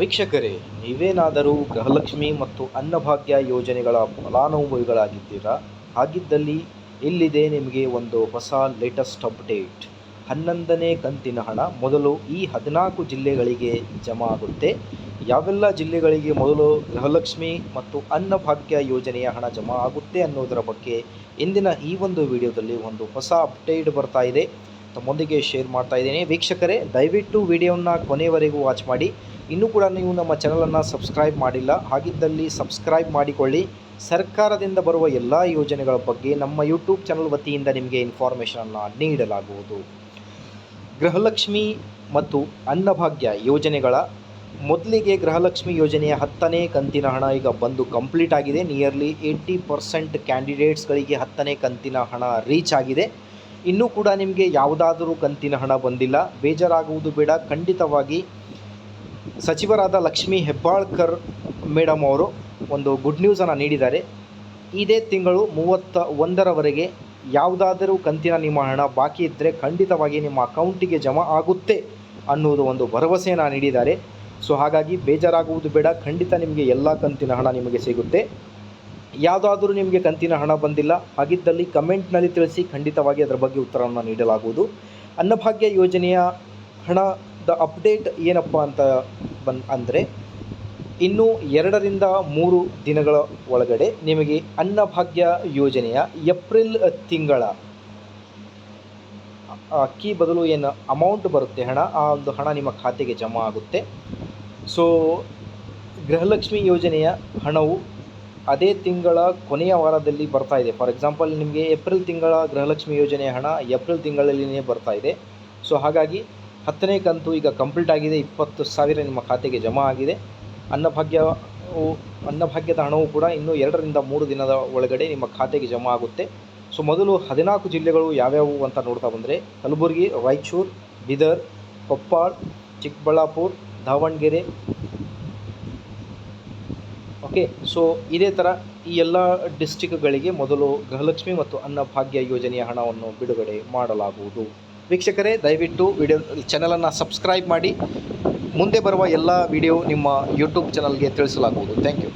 ವೀಕ್ಷಕರೇ, ನೀವೇನಾದರೂ ಗೃಹಲಕ್ಷ್ಮಿ ಮತ್ತು ಅನ್ನಭಾಗ್ಯ ಯೋಜನೆಗಳ ಫಲಾನುಭವಿಗಳಾಗಿದ್ದೀರಾ? ಹಾಗಿದ್ದಲ್ಲಿ ಇಲ್ಲಿದೆ ನಿಮಗೆ ಒಂದು ಹೊಸ ಲೇಟೆಸ್ಟ್ ಅಪ್ಡೇಟ್ ಹನ್ನೊಂದನೇ ಕಂತಿನ ಹಣ ಮೊದಲು ಈ ಹದಿನಾಲ್ಕು ಜಿಲ್ಲೆಗಳಿಗೆ ಜಮಾ ಆಗುತ್ತೆ. ಯಾವೆಲ್ಲ ಜಿಲ್ಲೆಗಳಿಗೆ ಮೊದಲು ಗೃಹಲಕ್ಷ್ಮಿ ಮತ್ತು ಅನ್ನಭಾಗ್ಯ ಯೋಜನೆಯ ಹಣ ಜಮಾ ಆಗುತ್ತೆ ಅನ್ನೋದರ ಬಗ್ಗೆ ಇಂದಿನ ಈ ಒಂದು ವಿಡಿಯೋದಲ್ಲಿ ಒಂದು ಹೊಸ ಅಪ್ಡೇಟ್ ಬರ್ತಾ ಇದೆ. ತಮ್ಮೊಂದಿಗೆ ಶೇರ್ ಮಾಡ್ತಾ ಇದ್ದೀನಿ. ವೀಕ್ಷಕರೇ, ದಯವಿಟ್ಟು ವಿಡಿಯೋನ ಕೊನೆಯವರೆಗೂ ವಾಚ್ ಮಾಡಿ. ಇನ್ನೂ ಕೂಡ ನೀವು ನಮ್ಮ ಚಾನಲನ್ನು ಸಬ್ಸ್ಕ್ರೈಬ್ ಮಾಡಿಲ್ಲ, ಹಾಗಿದ್ದಲ್ಲಿ ಸಬ್ಸ್ಕ್ರೈಬ್ ಮಾಡಿಕೊಳ್ಳಿ. ಸರ್ಕಾರದಿಂದ ಬರುವ ಎಲ್ಲ ಯೋಜನೆಗಳ ಬಗ್ಗೆ ನಮ್ಮ ಯೂಟ್ಯೂಬ್ ಚಾನಲ್ ವತಿಯಿಂದ ನಿಮಗೆ ಇನ್ಫಾರ್ಮೇಷನನ್ನು ನೀಡಲಾಗುವುದು. ಗೃಹಲಕ್ಷ್ಮಿ ಮತ್ತು ಅನ್ನಭಾಗ್ಯ ಯೋಜನೆಗಳ, ಮೊದಲಿಗೆ ಗೃಹಲಕ್ಷ್ಮಿ ಯೋಜನೆಯ ಹತ್ತನೇ ಕಂತಿನ ಹಣ ಈಗ ಬಂದು ಕಂಪ್ಲೀಟ್ ಆಗಿದೆ. ನಿಯರ್ಲಿ ಏಯ್ಟಿ ಪರ್ಸೆಂಟ್ ಕ್ಯಾಂಡಿಡೇಟ್ಸ್ಗಳಿಗೆ ಹತ್ತನೇ ಕಂತಿನ ಹಣ ರೀಚ್ ಆಗಿದೆ. ಇನ್ನೂ ಕೂಡ ನಿಮಗೆ ಯಾವುದಾದರೂ ಕಂತಿನ ಹಣ ಬಂದಿಲ್ಲ, ಬೇಜಾರಾಗುವುದು ಬೇಡ. ಖಂಡಿತವಾಗಿ ಸಚಿವರಾದ ಲಕ್ಷ್ಮೀ ಹೆಬ್ಬಾಳ್ಕರ್ ಮೇಡಮ್ ಅವರು ಒಂದು ಗುಡ್ ನ್ಯೂಸನ್ನು ನೀಡಿದ್ದಾರೆ. ಇದೇ ತಿಂಗಳು ಮೂವತ್ತ ಒಂದರವರೆಗೆ ಯಾವುದಾದರೂ ಕಂತಿನ ನಿಮ್ಮ ಹಣ ಬಾಕಿ ಇದ್ದರೆ ಖಂಡಿತವಾಗಿ ನಿಮ್ಮ ಅಕೌಂಟಿಗೆ ಜಮಾ ಆಗುತ್ತೆ ಅನ್ನುವುದು ಒಂದು ಭರವಸೆಯನ್ನು ನೀಡಿದ್ದಾರೆ. ಸೊ ಹಾಗಾಗಿ ಬೇಜಾರಾಗುವುದು ಬೇಡ. ಖಂಡಿತ ನಿಮಗೆ ಎಲ್ಲ ಕಂತಿನ ಹಣ ನಿಮಗೆ ಸಿಗುತ್ತೆ. ಯಾವುದಾದ್ರೂ ನಿಮಗೆ ಕಂತಿನ ಹಣ ಬಂದಿಲ್ಲ, ಹಾಗಿದ್ದಲ್ಲಿ ಕಮೆಂಟ್ನಲ್ಲಿ ತಿಳಿಸಿ ಖಂಡಿತವಾಗಿ ಅದರ ಬಗ್ಗೆ ಉತ್ತರವನ್ನು ನೀಡಲಾಗುವುದು. ಅನ್ನಭಾಗ್ಯ ಯೋಜನೆಯ ಹಣದ ಅಪ್ಡೇಟ್ ಏನಪ್ಪ ಅಂತ ಬನ್, ಅಂದರೆ ಇನ್ನು ಎರಡರಿಂದ ಮೂರು ದಿನಗಳ ಒಳಗಡೆ ನಿಮಗೆ ಅನ್ನಭಾಗ್ಯ ಯೋಜನೆಯ ಏಪ್ರಿಲ್ ತಿಂಗಳ ಅಕ್ಕಿ ಬದಲು ಏನು ಅಮೌಂಟ್ ಬರುತ್ತೆ ಹಣ, ಆ ಒಂದು ಹಣ ನಿಮ್ಮ ಖಾತೆಗೆ ಜಮಾ ಆಗುತ್ತೆ. ಸೊ, ಗೃಹಲಕ್ಷ್ಮಿ ಯೋಜನೆಯ ಹಣವು ಅದೇ ತಿಂಗಳ ಕೊನೆಯ ವಾರದಲ್ಲಿ ಬರ್ತಾ ಇದೆ. ಫಾರ್ ಎಕ್ಸಾಂಪಲ್ ನಿಮಗೆ ಏಪ್ರಿಲ್ ತಿಂಗಳ ಗೃಹಲಕ್ಷ್ಮಿ ಯೋಜನೆಯ ಹಣ ಏಪ್ರಿಲ್ ತಿಂಗಳಲ್ಲಿಯೇ ಬರ್ತಾ ಇದೆ. ಸೊ ಹಾಗಾಗಿ ಹತ್ತನೇ ಕಂತು ಈಗ ಕಂಪ್ಲೀಟ್ ಆಗಿದೆ. ಇಪ್ಪತ್ತು ಸಾವಿರ ನಿಮ್ಮ ಖಾತೆಗೆ ಜಮಾ ಆಗಿದೆ. ಅನ್ನಭಾಗ್ಯವು ಅನ್ನಭಾಗ್ಯದ ಹಣವು ಕೂಡ ಇನ್ನೂ ಎರಡರಿಂದ ಮೂರು ದಿನದ ಒಳಗಡೆ ನಿಮ್ಮ ಖಾತೆಗೆ ಜಮಾ ಆಗುತ್ತೆ. ಸೊ ಮೊದಲು ಹದಿನಾಲ್ಕು ಜಿಲ್ಲೆಗಳು ಯಾವ್ಯಾವು ಅಂತ ನೋಡ್ತಾ ಬಂದರೆ ಕಲಬುರಗಿ, ರಾಯಚೂರು, ಬೀದರ್, ಕೊಪ್ಪಳ, ಚಿಕ್ಕಬಳ್ಳಾಪುರ, ದಾವಣಗೆರೆ ಓಕೆ ಸೊ ಇದೇ ಥರ ಈ ಎಲ್ಲ ಡಿಸ್ಟಿಕ್ಗಳಿಗೆ ಮೊದಲು ಗೃಹಲಕ್ಷ್ಮಿ ಮತ್ತು ಅನ್ನಭಾಗ್ಯ ಯೋಜನೆಯ ಹಣವನ್ನು ಬಿಡುಗಡೆ ಮಾಡಲಾಗುವುದು. ವೀಕ್ಷಕರೇ, ದಯವಿಟ್ಟು ವಿಡಿಯೋ ಚಾನಲನ್ನು ಸಬ್ಸ್ಕ್ರೈಬ್ ಮಾಡಿ. ಮುಂದೆ ಬರುವ ಎಲ್ಲ ವಿಡಿಯೋ ನಿಮ್ಮ ಯೂಟ್ಯೂಬ್ ಚಾನಲ್ಗೆ ತಿಳಿಸಲಾಗುವುದು. Thank you